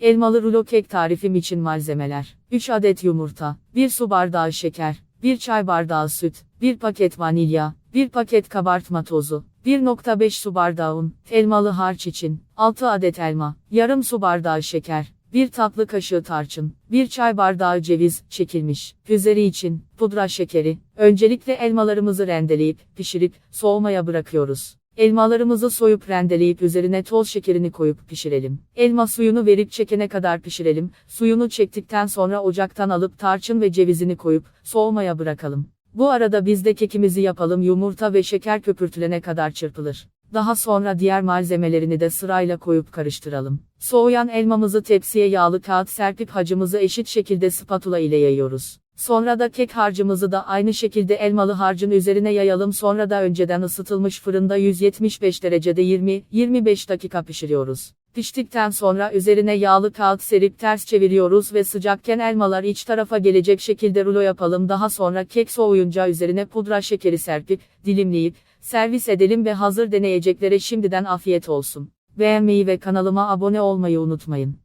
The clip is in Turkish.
Elmalı rulo kek tarifim için malzemeler. 3 adet yumurta, 1 su bardağı şeker, 1 çay bardağı süt, 1 paket vanilya, 1 paket kabartma tozu, 1.5 su bardağı un, elmalı harç için, 6 adet elma, yarım su bardağı şeker, 1 tatlı kaşığı tarçın, 1 çay bardağı ceviz, çekilmiş, üzeri için, pudra şekeri, öncelikle elmalarımızı rendeleyip, pişirip, soğumaya bırakıyoruz. Elmalarımızı soyup rendeleyip üzerine toz şekerini koyup pişirelim. Elma suyunu verip çekene kadar pişirelim. Suyunu çektikten sonra ocaktan alıp tarçın ve cevizini koyup soğumaya bırakalım. Bu arada biz de kekimizi yapalım yumurta ve şeker köpürtülene kadar çırpılır. Daha sonra diğer malzemelerini de sırayla koyup karıştıralım. Soğuyan elmamızı tepsiye yağlı kağıt serpip hacımızı eşit şekilde spatula ile yayıyoruz. Sonra da kek harcımızı da aynı şekilde elmalı harcın üzerine yayalım sonra da önceden ısıtılmış fırında 175 derecede 20-25 dakika pişiriyoruz. Piştikten sonra üzerine yağlı kağıt serip ters çeviriyoruz ve sıcakken elmalar iç tarafa gelecek şekilde rulo yapalım. Daha sonra kek soğuyunca üzerine pudra şekeri serpip, dilimleyip, servis edelim ve hazır deneyeceklere şimdiden afiyet olsun. Beğenmeyi ve kanalıma abone olmayı unutmayın.